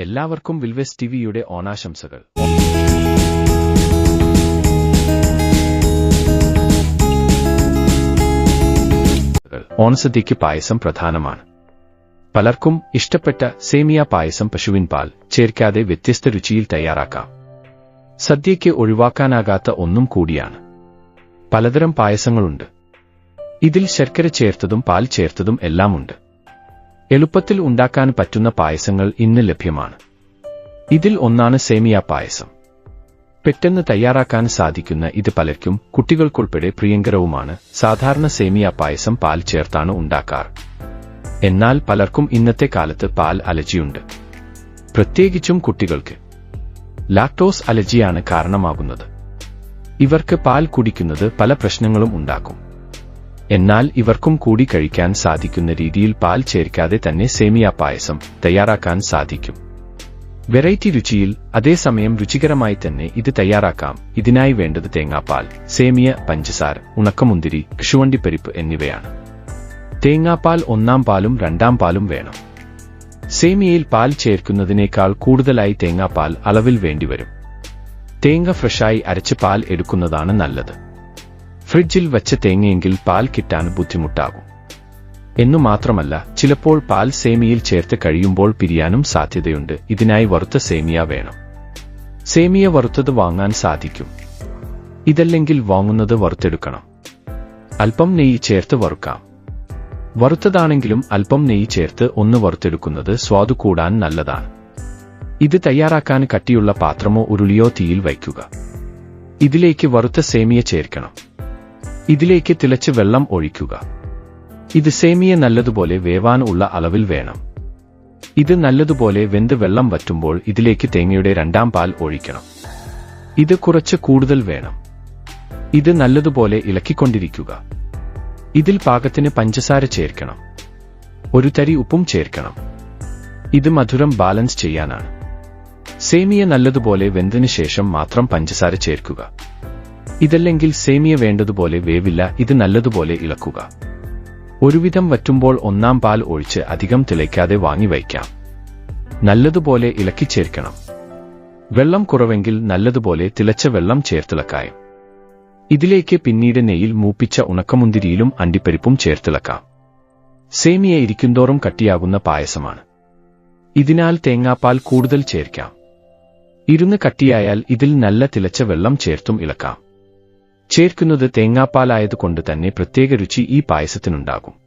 എല്ലാവർക്കും വിൽവെസ് ടിവിയുടെ ഓണാശംസകൾ. ഓണസദ്യയ്ക്ക് പായസം പ്രധാനമാണ്. പലർക്കും ഇഷ്ടപ്പെട്ട സേമിയ പായസം പശുവിൻ പാൽ ചേർക്കാതെ വ്യത്യസ്ത രുചിയിൽ തയ്യാറാക്കാം. സദ്യയ്ക്ക് ഒഴിവാക്കാനാകാത്ത ഒന്നും കൂടിയാണ്. പലതരം പായസങ്ങളുണ്ട്. ഇതിൽ ശർക്കര ചേർത്തതും പാൽ ചേർത്തതും എല്ലാമുണ്ട്. എളുപ്പത്തിൽ ഉണ്ടാക്കാൻ പറ്റുന്ന പായസങ്ങൾ ഇന്ന് ലഭ്യമാണ്. ഇതിൽ ഒന്നാണ് സേമിയ പായസം. പെട്ടെന്ന് തയ്യാറാക്കാൻ സാധിക്കുന്ന ഇത് പലർക്കും കുട്ടികൾക്കുൾപ്പെടെ പ്രിയങ്കരവുമാണ്. സാധാരണ സേമിയ പായസം പാൽ ചേർത്താണ് ഉണ്ടാക്കാറ് എന്നാൽ പലർക്കും ഇന്നത്തെ കാലത്ത് പാൽ അലർജിയുണ്ട്. പ്രത്യേകിച്ചും കുട്ടികൾക്ക്. ലാക്ടോസ് അലർജിയാണ് കാരണമാകുന്നത്. ഇവർക്ക് പാൽ കുടിക്കുന്നത് പല പ്രശ്നങ്ങളും ഉണ്ടാക്കും. എന്നാൽ ഇവർക്കും കൂടി കഴിക്കാൻ സാധിക്കുന്ന രീതിയിൽ പാൽ ചേർക്കാതെ തന്നെ സേമിയ പായസം തയ്യാറാക്കാൻ സാധിക്കും. വെറൈറ്റി രുചിയിൽ അതേസമയം രുചികരമായി തന്നെ ഇത് തയ്യാറാക്കാം. ഇതിനായി വേണ്ടത് തേങ്ങാപ്പാൽ സേമിയ പഞ്ചസാര ഉണക്കമുന്തിരി കശുവണ്ടിപ്പരിപ്പ് എന്നിവയാണ്. തേങ്ങാപ്പാൽ ഒന്നാം പാലും രണ്ടാം പാലും വേണം. സേമിയയിൽ പാൽ ചേർക്കുന്നതിനേക്കാൾ കൂടുതലായി തേങ്ങാപ്പാൽ അളവിൽ വേണ്ടിവരും. തേങ്ങ ഫ്രഷായി അരച്ച് പാൽ എടുക്കുന്നതാണ് നല്ലത്. ഫ്രിഡ്ജിൽ വച്ച തേങ്ങയെങ്കിൽ പാൽ കിട്ടാൻ ബുദ്ധിമുട്ടാകും. എന്നു മാത്രമല്ല ചിലപ്പോൾ പാൽ സേമിയയിൽ ചേർത്ത് കഴിയുമ്പോൾ പിരിയാനും സാധ്യതയുണ്ട്. ഇതിനായി വറുത്ത സേമിയ വേണം. സേമിയ വറുത്തത് വാങ്ങാൻ സാധിക്കും. ഇതല്ലെങ്കിൽ വാങ്ങുന്നത് വറുത്തെടുക്കണം. അല്പം നെയ്യ് ചേർത്ത് വറുക്കാം. വറുത്തതാണെങ്കിലും അല്പം നെയ്യ് ചേർത്ത് ഒന്ന് വറുത്തെടുക്കുന്നത് സ്വാദു കൂടാൻ നല്ലതാണ്. ഇത് തയ്യാറാക്കാൻ കട്ടിയുള്ള പാത്രമോ ഉരുളിയോ തീയിൽ വയ്ക്കുക. ഇതിലേക്ക് വറുത്ത സേമിയ ചേർക്കണം. ഇതിലേക്ക് തിളച്ച് വെള്ളം ഒഴിക്കുക. ഇത് സേമിയ നല്ലതുപോലെ വേവാൻ ഉള്ള അളവിൽ വേണം. ഇത് നല്ലതുപോലെ വെന്ത് വെള്ളം വറ്റുമ്പോൾ ഇതിലേക്ക് തേങ്ങയുടെ രണ്ടാം പാൽ ഒഴിക്കണം. ഇത് കുറച്ച് കൂടുതൽ വേണം. ഇത് നല്ലതുപോലെ ഇളക്കിക്കൊണ്ടിരിക്കുക. ഇതിൽ പാകത്തിന് പഞ്ചസാര ചേർക്കണം. ഒരു തരി ഉപ്പും ചേർക്കണം. ഇത് മധുരം ബാലൻസ് ചെയ്യാനാണ്. സേമിയ നല്ലതുപോലെ വെന്തതിനു ശേഷം മാത്രം പഞ്ചസാര ചേർക്കുക. ഇതല്ലെങ്കിൽ സേമിയ വേണ്ടതുപോലെ വേവില്ല ഇത് നല്ലതുപോലെ ഇളക്കുക. ഒരുവിധം വറ്റുമ്പോൾ ഒന്നാം പാൽ ഒഴിച്ച് അധികം തിളയ്ക്കാതെ വാങ്ങി വയ്ക്കാം. നല്ലതുപോലെ ഇളക്കി ചേർക്കണം. വെള്ളം കുറവെങ്കിൽ നല്ലതുപോലെ തിളച്ച വെള്ളം ചേർത്തിളക്കായും. ഇതിലേക്ക് പിന്നീട് നെയ്യിൽ മൂപ്പിച്ച ഉണക്കമുന്തിരിയിലും അണ്ടിപ്പരിപ്പും ചേർത്തിളക്കാം. സേമിയ ഇരിക്കുന്തോറും കട്ടിയാകുന്ന പായസമാണ്. ഇതിനാൽ തേങ്ങാപ്പാൽ കൂടുതൽ ചേർക്കാം. ഇരുന്ന് കട്ടിയായാൽ ഇതിൽ നല്ല തിളച്ച വെള്ളം ചേർത്തും ഇളക്കാം. ചേർക്കുന്നത് തേങ്ങാപ്പാലായതുകൊണ്ട് തന്നെ പ്രത്യേക രുചി ഈ പായസത്തിനുണ്ടാകും.